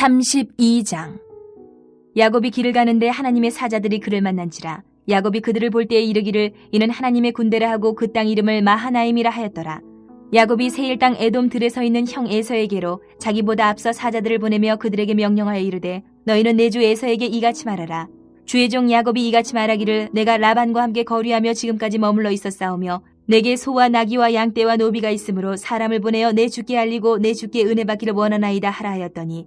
32장. 야곱이 길을 가는데 하나님의 사자들이 그를 만난지라 야곱이 그들을 볼 때에 이르기를 이는 하나님의 군대라 하고 그 땅 이름을 마하나임이라 하였더라. 야곱이 세일 땅 에돔 들에 서 있는 형 에서에게로 자기보다 앞서 사자들을 보내며 그들에게 명령하여 이르되 너희는 내 주 에서에게 이같이 말하라. 주의 종 야곱이 이같이 말하기를 내가 라반과 함께 거류하며 지금까지 머물러 있었사오며 내게 소와 나귀와 양떼와 노비가 있으므로 사람을 보내어 내 주께 알리고 내 주께 은혜 받기를 원하나이다 하라 하였더니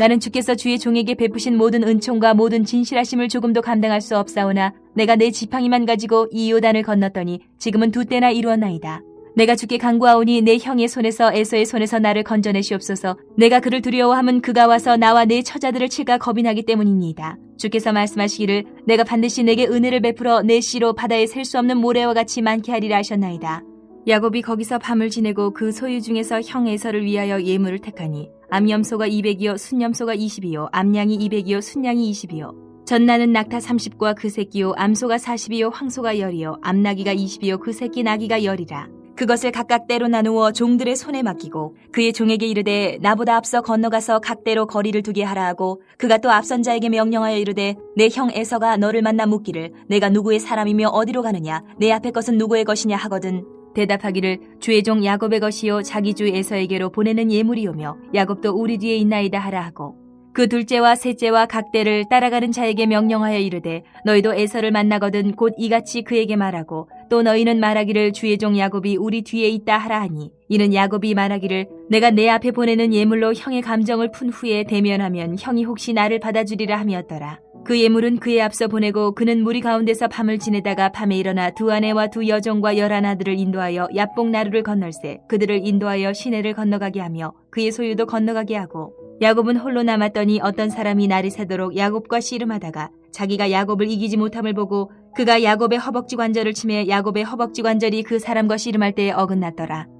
나는 주께서 주의 종에게 베푸신 모든 은총과 모든 진실하심을 조금도 감당할 수 없사오나 내가 내 지팡이만 가지고 이 요단을 건넜더니 지금은 두 때나 이루었나이다. 내가 주께 간구하오니 내 형의 손에서 에서의 손에서 나를 건져내시옵소서. 내가 그를 두려워함은 그가 와서 나와 내 처자들을 칠까 겁이 나기 때문입니다. 주께서 말씀하시기를 내가 반드시 내게 은혜를 베풀어 내 씨로 바다에 셀 수 없는 모래와 같이 많게 하리라 하셨나이다. 야곱이 거기서 밤을 지내고 그 소유 중에서 형 에서를 위하여 예물을 택하니 암염소가 200이요 순염소가 20이요 암양이 200이요 순양이 20이요. 전나는 낙타 30과 그 새끼요 암소가 40이요 황소가 10이요 암나기가 20이요 그 새끼 나기가 10이라. 그것을 각각 때로 나누어 종들의 손에 맡기고 그의 종에게 이르되 나보다 앞서 건너가서 각대로 거리를 두게 하라 하고 그가 또 앞선 자에게 명령하여 이르되 내 형 에서가 너를 만나 묻기를 내가 누구의 사람이며 어디로 가느냐? 내 앞에 것은 누구의 것이냐? 하거든 대답하기를 주의 종 야곱의 것이요 자기 주 에서에게로 보내는 예물이오며 야곱도 우리 뒤에 있나이다 하라 하고 그 둘째와 셋째와 각대를 따라가는 자에게 명령하여 이르되 너희도 에서를 만나거든 곧 이같이 그에게 말하고 또 너희는 말하기를 주의 종 야곱이 우리 뒤에 있다 하라 하니 이는 야곱이 말하기를 내가 내 앞에 보내는 예물로 형의 감정을 푼 후에 대면하면 형이 혹시 나를 받아주리라 함이었더라. 그 예물은 그의 앞서 보내고 그는 무리 가운데서 밤을 지내다가 밤에 일어나 두 아내와 두 여종과 열한 아들을 인도하여 야뽕 나루를 건널세 그들을 인도하여 시내를 건너가게 하며 그의 소유도 건너가게 하고 야곱은 홀로 남았더니 어떤 사람이 날이 새도록 야곱과 씨름하다가 자기가 야곱을 이기지 못함을 보고 그가 야곱의 허벅지 관절을 치매 야곱의 허벅지 관절이 그 사람과 씨름할 때에 어긋났더라.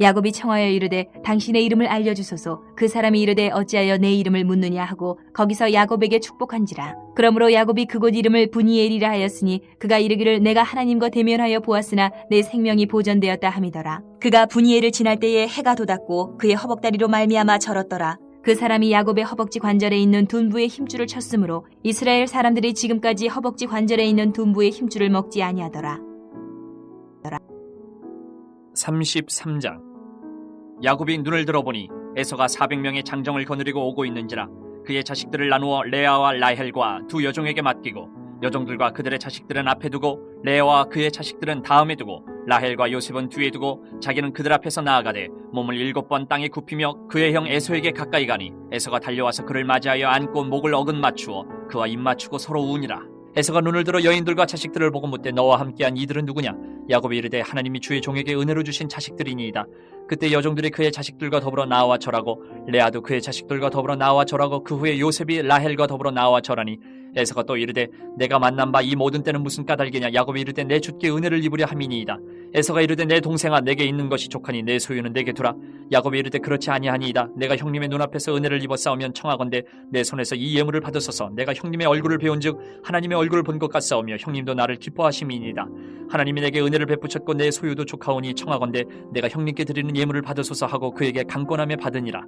야곱이 청하여 이르되 당신의 이름을 알려주소서. 그 사람이 이르되 어찌하여 내 이름을 묻느냐 하고 거기서 야곱에게 축복한지라. 그러므로 야곱이 그곳 이름을 분이엘이라 하였으니 그가 이르기를 내가 하나님과 대면하여 보았으나 내 생명이 보전되었다 함이더라. 그가 분이엘을 지날 때에 해가 돋았고 그의 허벅다리로 말미암아 절었더라. 그 사람이 야곱의 허벅지 관절에 있는 둔부의 힘줄을 쳤으므로 이스라엘 사람들이 지금까지 허벅지 관절에 있는 둔부의 힘줄을 먹지 아니하더라 33장. 야곱이 눈을 들어보니 에서가 400명의 장정을 거느리고 오고 있는지라 그의 자식들을 나누어 레아와 라헬과 두 여종에게 맡기고 여종들과 그들의 자식들은 앞에 두고 레아와 그의 자식들은 다음에 두고 라헬과 요셉은 뒤에 두고 자기는 그들 앞에서 나아가되 몸을 일곱 번 땅에 굽히며 그의 형 에서에게 가까이 가니 에서가 달려와서 그를 맞이하여 안고 목을 어긋 맞추어 그와 입 맞추고 서로 우니라 에서가 눈을 들어 여인들과 자식들을 보고 묻되 너와 함께한 이들은 누구냐? 야곱이 이르되 하나님이 주의 종에게 은혜로 주신 자식들이니이다. 그때 여종들이 그의 자식들과 더불어 나와 절하고 레아도 그의 자식들과 더불어 나와 절하고 그 후에 요셉이 라헬과 더불어 나와 절하니 에서가 또 이르되 내가 만난 바 이 모든 때는 무슨 까닭이냐 야곱이 이르되 내 주께 은혜를 입으려 함이니이다 에서가 이르되 내 동생아 내게 있는 것이 족하니 내 소유는 내게 두라. 야곱이 이르되 그렇지 아니하니이다. 내가 형님의 눈앞에서 은혜를 입어 싸우면 청하건대 내 손에서 이 예물을 받으소서. 내가 형님의 얼굴을 배운즉 하나님의 얼굴을 본 것 같사오며 형님도 나를 기뻐하심이니이다. 하나님이 내게 은혜를 베푸셨고 내 소유도 족하오니 청하건대 내가 형님께 드리는 예물을 받으소서 하고 그에게 강권함에 받으니라.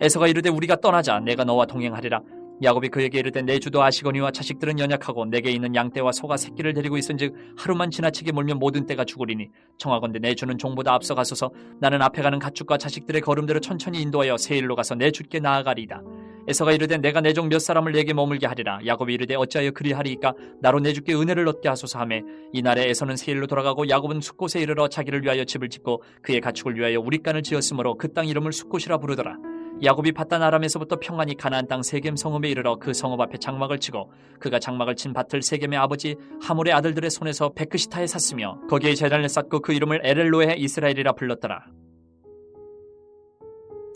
에서가 이르되 우리가 떠나자 내가 너와 동행하리라 야곱이 그에게 이르되 내 주도 아시거니와 자식들은 연약하고 내게 있는 양떼와 소가 새끼를 데리고 있은즉 하루만 지나치게 몰면 모든 떼가 죽으리니 청하건대 내 주는 종보다 앞서 가소서 나는 앞에 가는 가축과 자식들의 걸음대로 천천히 인도하여 세일로 가서 내 주께 나아가리이다. 에서가 이르되 내가 내 종 몇 사람을 내게 머물게 하리라. 야곱이 이르되 어찌하여 그리하리이까? 나로 내 주께 은혜를 얻게 하소서 하매 이날에 에서는 세일로 돌아가고 야곱은 숫곳에 이르러 자기를 위하여 집을 짓고 그의 가축을 위하여 우리간을 지었으므로 그 땅 이름을 숫곳이라 부르더라 야곱이 바단 아람에서부터 평안히 가나안 땅 세겜 성읍에 이르러 그 성읍 앞에 장막을 치고 그가 장막을 친 밭을 세겜의 아버지 하몰의 아들들의 손에서 베크시타에 샀으며 거기에 제단을 쌓고 그 이름을 에렐로에 이스라엘이라 불렀더라.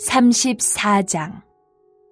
34장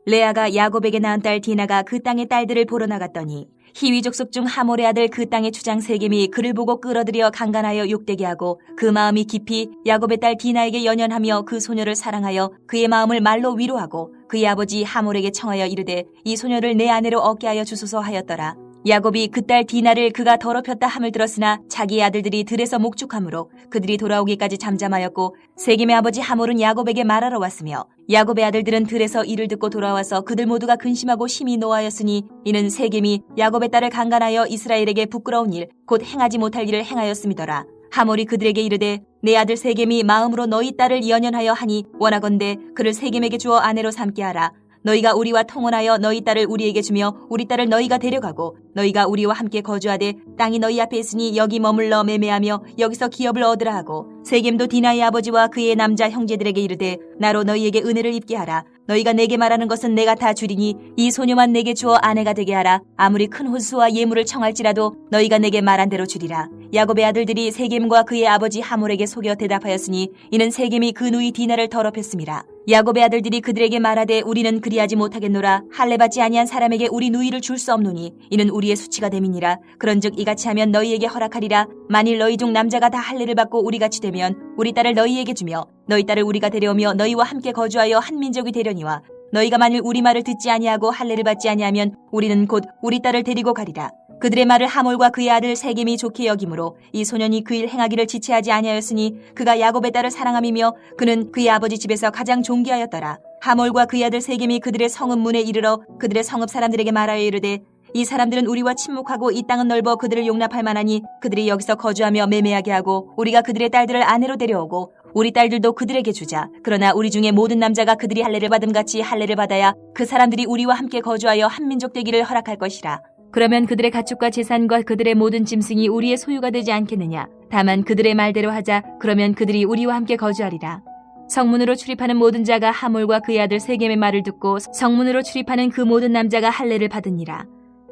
레아가 야곱에게 낳은 딸 디나가 그 땅의 딸들을 보러 나갔더니 히위 족속 중 하몰의 아들 그 땅의 주장 세겜이 그를 보고 끌어들여 강간하여 욕되게 하고 그 마음이 깊이 야곱의 딸 디나에게 연연하며 그 소녀를 사랑하여 그의 마음을 말로 위로하고 그의 아버지 하몰에게 청하여 이르되 이 소녀를 내 아내로 얻게 하여 주소서 하였더라. 야곱이 그 딸 디나를 그가 더럽혔다 함을 들었으나 자기의 아들들이 들에서 목축함으로 그들이 돌아오기까지 잠잠하였고 세겜의 아버지 하몰은 야곱에게 말하러 왔으며 야곱의 아들들은 들에서 이를 듣고 돌아와서 그들 모두가 근심하고 심히 노하였으니 이는 세겜이 야곱의 딸을 강간하여 이스라엘에게 부끄러운 일 곧 행하지 못할 일을 행하였음이더라. 하몰이 그들에게 이르되 내 아들 세겜이 마음으로 너희 딸을 연연하여 하니 원하건대 그를 세겜에게 주어 아내로 삼게 하라 너희가 우리와 통혼하여 너희 딸을 우리에게 주며 우리 딸을 너희가 데려가고 너희가 우리와 함께 거주하되 땅이 너희 앞에 있으니 여기 머물러 매매하며 여기서 기업을 얻으라 하고 세겜도 디나의 아버지와 그의 남자 형제들에게 이르되 나로 너희에게 은혜를 입게 하라. 너희가 내게 말하는 것은 내가 다 주리니 이 소녀만 내게 주어 아내가 되게 하라. 아무리 큰 혼수와 예물을 청할지라도 너희가 내게 말한 대로 주리라. 야곱의 아들들이 세겜과 그의 아버지 하몰에게 속여 대답하였으니 이는 세겜이 그 누이 디나를 더럽혔음이라 야곱의 아들들이 그들에게 말하되 우리는 그리하지 못하겠노라. 할례 받지 아니한 사람에게 우리 누이를 줄 수 없노니 이는 우리의 수치가 됨이니라. 그런즉 이같이 하면 너희에게 허락하리라. 만일 너희 중 남자가 다 할례를 받고 우리 같이 되면 우리 딸을 너희에게 주며 너희 딸을 우리가 데려오며 너희와 함께 거주하여 한 민족이 되려니와 너희가 만일 우리 말을 듣지 아니하고 할례를 받지 아니하면 우리는 곧 우리 딸을 데리고 가리라 그들의 말을 하몰과 그의 아들 세겜이 좋게 여기므로 이 소년이 그 일 행하기를 지체하지 아니하였으니 그가 야곱의 딸을 사랑함이며 그는 그의 아버지 집에서 가장 존귀하였더라. 하몰과 그의 아들 세겜이 그들의 성읍 문에 이르러 그들의 성읍 사람들에게 말하여 이르되 이 사람들은 우리와 침묵하고 이 땅은 넓어 그들을 용납할 만하니 그들이 여기서 거주하며 매매하게 하고 우리가 그들의 딸들을 아내로 데려오고 우리 딸들도 그들에게 주자. 그러나 우리 중에 모든 남자가 그들이 할례를 받음 같이 할례를 받아야 그 사람들이 우리와 함께 거주하여 한 민족 되기를 허락할 것이라. 그러면 그들의 가축과 재산과 그들의 모든 짐승이 우리의 소유가 되지 않겠느냐. 다만 그들의 말대로 하자. 그러면 그들이 우리와 함께 거주하리라. 성문으로 출입하는 모든 자가 하몰과 그의 아들 세겜의 말을 듣고 성문으로 출입하는 그 모든 남자가 할례를 받으니라.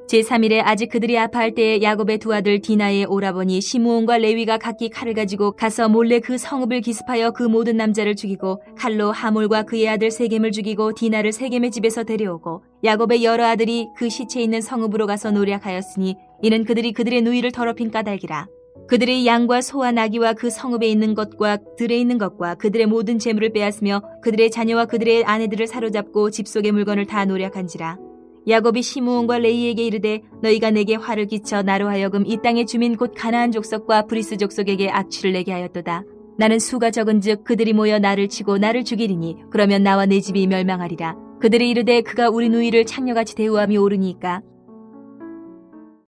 제3일에 아직 그들이 아파할 때에 야곱의 두 아들 디나의 오라버니 시므온과 레위가 각기 칼을 가지고 가서 몰래 그 성읍을 기습하여 그 모든 남자를 죽이고 칼로 하몰과 그의 아들 세겜을 죽이고 디나를 세겜의 집에서 데려오고 야곱의 여러 아들이 그 시체 있는 성읍으로 가서 노력하였으니 이는 그들이 그들의 누이를 더럽힌 까닭이라. 그들의 양과 소와 나귀와 그 성읍에 있는 것과 들에 있는 것과 그들의 모든 재물을 빼앗으며 그들의 자녀와 그들의 아내들을 사로잡고 집 속의 물건을 다 노력한지라. 야곱이 시므온과 레이에게 이르되 너희가 내게 화를 끼쳐 나로 하여금 이 땅의 주민 곧 가나안 족속과 브리스 족속에게 악취를 내게 하였도다. 나는 수가 적은즉 그들이 모여 나를 치고 나를 죽이리니 그러면 나와 내 집이 멸망하리라. 그들이 이르되 그가 우리 누이를 창녀같이 대우함이 옳으니까